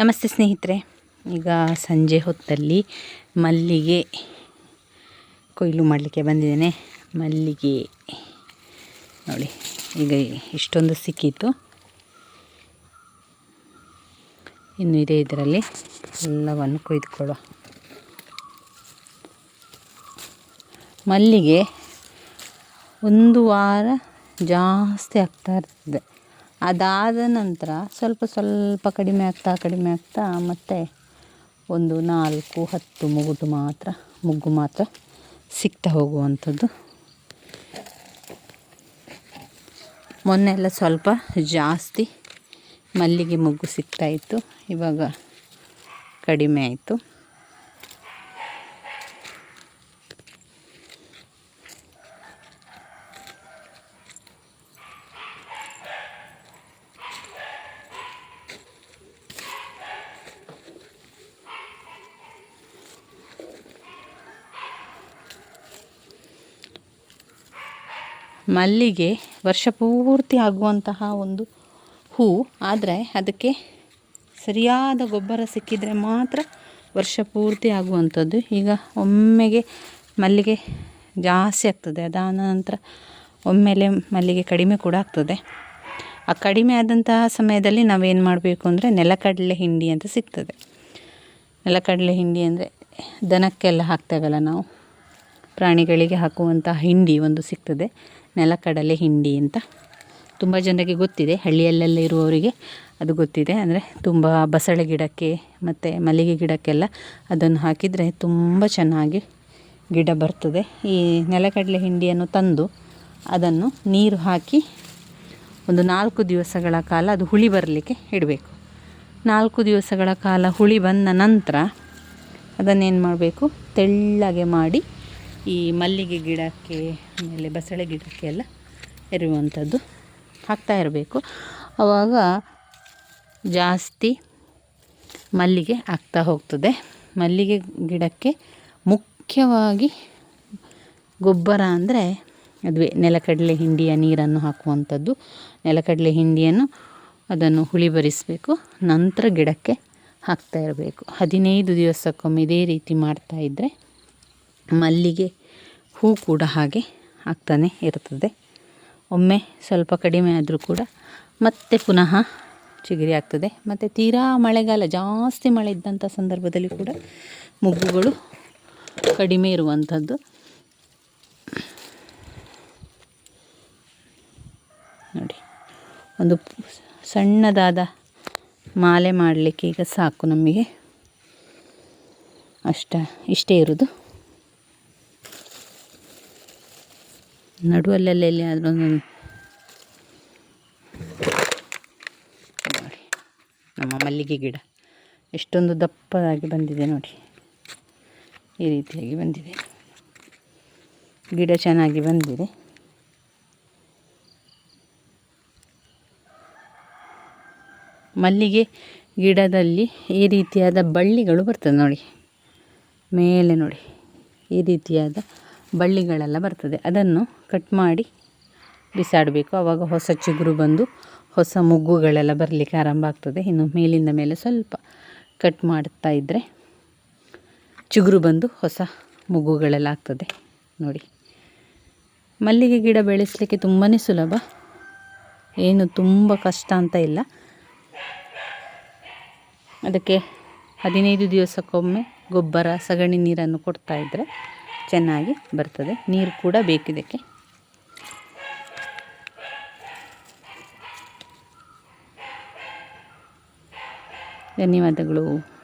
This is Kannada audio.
ನಮಸ್ತೆ ಸ್ನೇಹಿತರೆ. ಈಗ ಸಂಜೆ ಹೊತ್ತಲ್ಲಿ ಮಲ್ಲಿಗೆ ಕೊಯ್ಲು ಮಾಡಲಿಕ್ಕೆ ಬಂದಿದ್ದೇನೆ. ಮಲ್ಲಿಗೆ ನೋಡಿ, ಈಗ ಇಷ್ಟೊಂದು ಸಿಕ್ಕಿತ್ತು. ಇನ್ನು ಇದೆ ಇದರಲ್ಲಿ ಎಲ್ಲವನ್ನು ಕೊಯ್ದುಕೊಳ್ಳೋ ಮಲ್ಲಿಗೆ ಒಂದು ವಾರ ಜಾಸ್ತಿ ಆಗ್ತಾ ಇರ್ತದೆ. ಅದಾದ ನಂತರ ಸ್ವಲ್ಪ ಸ್ವಲ್ಪ ಕಡಿಮೆ ಆಗ್ತಾ ಕಡಿಮೆ ಆಗ್ತಾ ಮತ್ತೆ ಒಂದು ನಾಲ್ಕು ಹತ್ತು ಮುಗುಟು ಮಾತ್ರ, ಮುಗ್ಗು ಮಾತ್ರ ಸಿಗ್ತಾ ಹೋಗುವಂಥದ್ದು. ಮೊನ್ನೆ ಎಲ್ಲ ಸ್ವಲ್ಪ ಜಾಸ್ತಿ ಮಲ್ಲಿಗೆ ಮೊಗ್ಗು ಸಿಗ್ತಾಯಿತ್ತು ಇವಾಗ ಕಡಿಮೆ ಆಯಿತು. ಮಲ್ಲಿಗೆ ವರ್ಷ ಪೂರ್ತಿ ಆಗುವಂತಹ ಒಂದು ಹೂ. ಆದರೆ ಅದಕ್ಕೆ ಸರಿಯಾದ ಗೊಬ್ಬರ ಸಿಕ್ಕಿದರೆ ಮಾತ್ರ ವರ್ಷ ಪೂರ್ತಿ ಆಗುವಂಥದ್ದು. ಈಗ ಒಮ್ಮೆಗೆ ಮಲ್ಲಿಗೆ ಜಾಸ್ತಿ ಆಗ್ತದೆ. ಅದಾದ ನಂತರ ಒಮ್ಮೆಲೆ ಮಲ್ಲಿಗೆ ಕಡಿಮೆ ಕೂಡ ಆಗ್ತದೆ. ಆ ಕಡಿಮೆ ಆದಂತಹ ಸಮಯದಲ್ಲಿ ನಾವೇನು ಮಾಡಬೇಕು ಅಂದರೆ ನೆಲಕಡಲೆ ಹಿಂಡಿ ಅಂತ ಸಿಗ್ತದೆ. ನೆಲಕಡಲೆ ಹಿಂಡಿ ಅಂದರೆ ದನಕ್ಕೆಲ್ಲ ಹಾಕ್ತೇವಲ್ಲ ನಾವು. ಪ್ರಾಣಿಗಳಿಗೆ ಹಾಕುವಂಥ ಹಿಂಡಿ ಒಂದು ಸಿಗ್ತದೆ. ನೆಲಕಡಲೆ ಹಿಂಡಿ ಅಂತ. ತುಂಬ ಜನರಿಗೆ ಗೊತ್ತಿದೆ. ಹಳ್ಳಿಯಲ್ಲೆಲ್ಲ ಇರುವವರಿಗೆ ಅದು ಗೊತ್ತಿದೆ. ಅಂದರೆ ತುಂಬ ಬಸಳೆ ಗಿಡಕ್ಕೆ ಮತ್ತು ಮಲ್ಲಿಗೆ ಗಿಡಕ್ಕೆಲ್ಲ ಅದನ್ನು ಹಾಕಿದರೆ ತುಂಬ ಚೆನ್ನಾಗಿ ಗಿಡ ಬರ್ತದೆ. ಈ ನೆಲಕಡಲೆ ಹಿಂಡಿಯನ್ನು ತಂದು ಅದನ್ನು ನೀರು ಹಾಕಿ ಒಂದು ನಾಲ್ಕು ದಿವಸಗಳ ಕಾಲ ಅದು ಹುಳಿ ಬರಲಿಕ್ಕೆ ಇಡಬೇಕು. ನಾಲ್ಕು ದಿವಸಗಳ ಕಾಲ ಹುಳಿ ಬಂದ ನಂತರ ಅದನ್ನೇನು ಮಾಡಬೇಕು? ತೆಳ್ಳಗೆ ಮಾಡಿ ಈ ಮಲ್ಲಿಗೆ ಗಿಡಕ್ಕೆ, ಆಮೇಲೆ ಬಸಳೆ ಗಿಡಕ್ಕೆ ಎಲ್ಲ ಎರೆಯುವಂಥದ್ದು ಹಾಕ್ತಾ ಇರಬೇಕು. ಆವಾಗ ಜಾಸ್ತಿ ಮಲ್ಲಿಗೆ ಆಗ್ತಾ ಹೋಗ್ತದೆ. ಮಲ್ಲಿಗೆ ಗಿಡಕ್ಕೆ ಮುಖ್ಯವಾಗಿ ಗೊಬ್ಬರ ಅಂದರೆ ಅದುವೇ ನೆಲಕಡಲೆ ಹಿಂಡಿಯ ನೀರನ್ನು ಹಾಕುವಂಥದ್ದು. ನೆಲಕಡಲೆ ಹಿಂಡಿಯನ್ನು ಅದನ್ನು ಹುಳಿ ಬರಿಸಬೇಕು. ನಂತರ ಗಿಡಕ್ಕೆ ಹಾಕ್ತಾ ಇರಬೇಕು. ಹದಿನೈದು ದಿವಸಕ್ಕೊಮ್ಮೆ ಇದೇ ರೀತಿ ಮಾಡ್ತಾ ಇದ್ದರೆ ಮಲ್ಲಿಗೆ ಹೂ ಕೂಡ ಹಾಗೆ ಆಗ್ತಾನೆ ಇರ್ತದೆ ಒಮ್ಮೆ ಸ್ವಲ್ಪ ಕಡಿಮೆ ಆದರೂ ಕೂಡ ಮತ್ತೆ ಪುನಃ ಚಿಗುರಿ ಆಗ್ತದೆ. ಮತ್ತು ತೀರಾ ಮಳೆಗಾಲ, ಜಾಸ್ತಿ ಮಳೆ ಇದ್ದಂಥ ಸಂದರ್ಭದಲ್ಲಿ ಕೂಡ ಮೊಗ್ಗುಗಳು ಕಡಿಮೆ ಇರುವಂಥದ್ದು ನೋಡಿ, ಒಂದು ಸಣ್ಣದಾದ ಮಾಲೆ ಮಾಡಲಿಕ್ಕೆ ಈಗ ಸಾಕು ನಮಗೆ. ಅಷ್ಟ, ಇಷ್ಟೇ ಇರೋದು. ನಡುವಲ್ಲೆಲ್ಲ ಎಲ್ಲಿಯಾದರೂ ಒಂದು. ನೋಡಿ, ನಮ್ಮ ಮಲ್ಲಿಗೆ ಗಿಡ. ಎಷ್ಟೊಂದು ದಪ್ಪದಾಗಿ ಬಂದಿದೆ ನೋಡಿ. ಈ ರೀತಿಯಾಗಿ ಬಂದಿದೆ. ಗಿಡ ಚೆನ್ನಾಗಿ ಬಂದಿದೆ. ಮಲ್ಲಿಗೆ ಗಿಡದಲ್ಲಿ ಈ ರೀತಿಯಾದ ಬಳ್ಳಿಗಳು ಬರ್ತದೆ ನೋಡಿ. ಮೇಲೆ ನೋಡಿ, ಈ ರೀತಿಯಾದ ಬಳ್ಳಿಗಳೆಲ್ಲ ಬರ್ತದೆ. ಅದನ್ನು ಕಟ್ ಮಾಡಿ ಬಿಸಾಡಬೇಕು. ಆವಾಗ ಹೊಸ ಚಿಗುರು ಬಂದು ಹೊಸ ಮುಗ್ಗುಗಳೆಲ್ಲ ಬರಲಿಕ್ಕೆ ಆರಂಭ ಆಗ್ತದೆ. ಇನ್ನು ಮೇಲಿಂದ ಮೇಲೆ ಸ್ವಲ್ಪ ಕಟ್ ಮಾಡ್ತಾ ಇದ್ದರೆ ಚಿಗುರು ಬಂದು ಹೊಸ ಮೊಗ್ಗುಗಳೆಲ್ಲ ಆಗ್ತದೆ. ನೋಡಿ. ಮಲ್ಲಿಗೆ ಗಿಡ ಬೆಳೆಸಲಿಕ್ಕೆ ತುಂಬಾ ಸುಲಭ. ಏನು ತುಂಬ ಕಷ್ಟ ಅಂತ ಇಲ್ಲ. ಅದಕ್ಕೆ ಹದಿನೈದು ದಿವಸಕ್ಕೊಮ್ಮೆ ಗೊಬ್ಬರ, ಸಗಣಿ ನೀರನ್ನು ಕೊಡ್ತಾ ಚೆನ್ನಾಗಿ ಬರ್ತದೆ. ನೀರು ಕೂಡ ಬೇಕಿದಕ್ಕೆ ಧನ್ಯವಾದಗಳು.